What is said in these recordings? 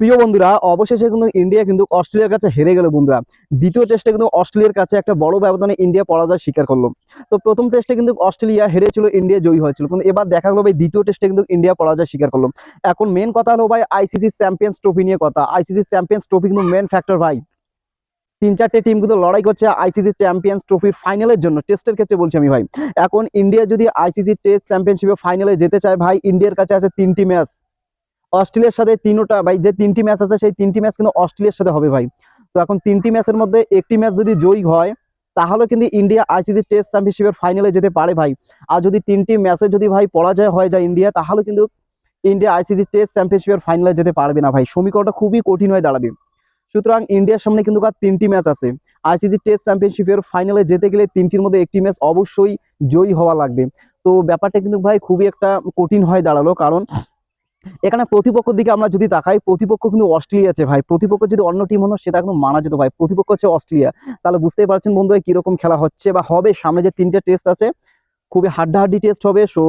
প্রিয় বন্ধুরা, অবশেষে কিন্তু ইন্ডিয়া কিন্তু অস্ট্রেলিয়ার কাছে হেরে গেল বন্ধুরা। দ্বিতীয় টেস্টে কিন্তু অস্ট্রেলিয়ার কাছে একটা বড় ব্যবধানে ইন্ডিয়া পরাজয় স্বীকার করল। তো প্রথম টেস্টে কিন্তু অস্ট্রেলিয়া হেরেছিল, ইন্ডিয়া জয়ী হয়েছিল। কিন্তু এবার দেখা গেলো ভাই, দ্বিতীয় টেস্টে কিন্তু ইন্ডিয়া পরাজয় স্বীকার করল। এখন মেন কথা হলো ভাই আইসিসি চ্যাম্পিয়ন্স ট্রফি নিয়ে কথা। আইসিসি চ্যাম্পিয়ন্স ট্রফি কিন্তু মেন ফ্যাক্টর ভাই। তিন চারটে টিম কিন্তু লড়াই করছে আইসিসি চ্যাম্পিয়ন্স ট্রফির ফাইনালের জন্য। টেস্টের ক্ষেত্রে বলছি আমি ভাই। এখন ইন্ডিয়া যদি আইসিসি টেস্ট চ্যাম্পিয়নশিপে ফাইনালে যেতে চায় ভাই, ইন্ডিয়ার কাছে আছে তিনটি ম্যাচ অস্ট্রেলিয়ার সাথে তিনোটা, ভাই, যে তিনটি ম্যাচ আছে, সেই তিনটি ম্যাচ কিন্তু অস্ট্রেলিয়ার সাথে হবে, ভাই। তো এখন তিনটি ম্যাচের মধ্যে একটি ম্যাচ যদি জয়ী হয়, তাহলে কিন্তু ইন্ডিয়া আইসিসি টেস্ট চ্যাম্পিয়নশিপের ফাইনালে যেতে পারে, ভাই। আর যদি তিনটি ম্যাচে যদি, ভাই, পরাজয় হয়ে যায় ইন্ডিয়া, তাহলে কিন্তু ইন্ডিয়া আইসিসি টেস্ট চ্যাম্পিয়নশিপের ফাইনালে যেতে পারবে না, ভাই। সমীকরণটা খুবই কঠিন হয়ে দাঁড়াবে। সুতরাং ইন্ডিয়ার সামনে কিন্তু আর তিনটি ম্যাচ আছে। আইসিসি টেস্ট চ্যাম্পিয়নশিপের ফাইনালে যেতে গেলে তিনটির মধ্যে একটি ম্যাচ অবশ্যই জয়ী হওয়া লাগবে। তো ব্যাপারটা কিন্তু, ভাই, খুবই একটা কঠিন হয়ে দাঁড়াল, কারণ এখানে প্রতিপক্ষের দিকে আমরা যদি তাকাই, প্রতিপক্ষ কিন্তু অস্ট্রেলিয়া আছে ভাই। প্রতিপক্ষ যদি অন্য টিম হতো সেটা কিন্তু মানা যেত ভাই। প্রতিপক্ষ হচ্ছে অস্ট্রেলিয়া। তাহলে বুঝতেই পারছেন বন্ধুরা কীরকম খেলা হচ্ছে বা হবে। সামনে যে তিনটে টেস্ট আছে, খুবই হাড্ডাহাড্ডি টেস্ট হবে। সো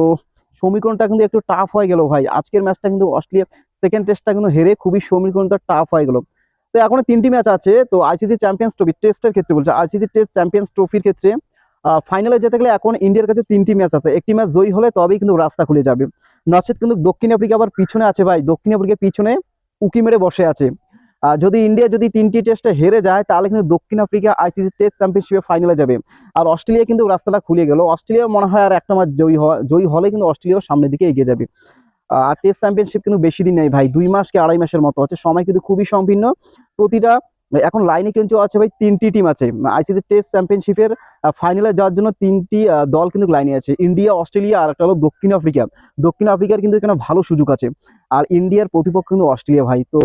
সমীকরণটা কিন্তু একটু টাফ হয়ে গেল ভাই। আজকের ম্যাচটা কিন্তু অস্ট্রেলিয়া সেকেন্ড টেস্টটা কিন্তু হেরে খুবই সমীকরণটা টাফ হয়ে গেল। তো এখন তিনটি ম্যাচ আছে। তো আইসিসি চ্যাম্পিয়ন্স ট্রফি টেস্টের ক্ষেত্রে বলছে। আইসিসি টেস্ট চ্যাম্পিয়ন্স ট্রফির ক্ষেত্রে ফাইনালে যেতে গেলে এখন ইন্ডিয়ার কাছে তিনটি ম্যাচ আছে। একটি ম্যাচ জয়ী হলে তবেই কিন্তু রাস্তা খুলে যাবে। নচেত কিন্তু দক্ষিণ আফ্রিকা আবার পিছনে আছে ভাই। দক্ষিণ আফ্রিকা পিছনে উকি মেরে বসে আছে। আর যদি ইন্ডিয়া যদি তিনটি টেস্টে হেরে যায়, তাহলে কিন্তু দক্ষিণ আফ্রিকা আইসিসি টেস্ট চ্যাম্পিয়নশিপে ফাইনালে যাবে। আর অস্ট্রেলিয়া কিন্তু রাস্তাটা খুলে গেল। অস্ট্রেলিয়া মনে হয় আর একটা ম্যাচ জয়ী হওয়া জয়ী হলে কিন্তু অস্ট্রেলিয়াও সামনের দিকে এগিয়ে যাবে। আর টেস্ট চ্যাম্পিয়নশিপ কিন্তু বেশি দিন নেই ভাই। দুই মাস কি আড়াই মাসের মতো আছে। সময় কিন্তু খুবই সংকীর্ণ প্রতিটা এখন লাইনে কিন্তু আছে ভাই তিনটি টিম আছে। আইসিসি টেস্ট চ্যাম্পিয়নশিপের ফাইনালে যাওয়ার জন্য তিনটি দল কিন্তু লাইনে আছে। ইন্ডিয়া অস্ট্রেলিয়া আর একটা হলো দক্ষিণ আফ্রিকা। দক্ষিণ আফ্রিকার কিন্তু এখানে ভালো সুযোগ আছে। আর ইন্ডিয়ার প্রতিপক্ষ কিন্তু অস্ট্রেলিয়া ভাই। তো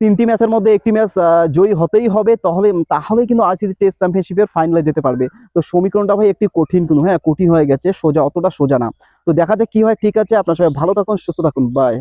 তিনটি ম্যাচের মধ্যে একটি ম্যাচ জয়ী হতেই হবে। তাহলে, তাহলেই কিন্তু আইসিসি টেস্ট চ্যাম্পিয়নশিপের ফাইনালে যেতে পারবে। তো সমীকরণটা ভাই একটি কঠিন কিন্তু হ্যাঁ কঠিন হয়ে গেছে। সোজা, অতটা সোজা না। তো দেখা যাক কি হয়। ঠিক আছে, আপনার সবাই ভালো থাকুন, সুস্থ থাকুন। বাই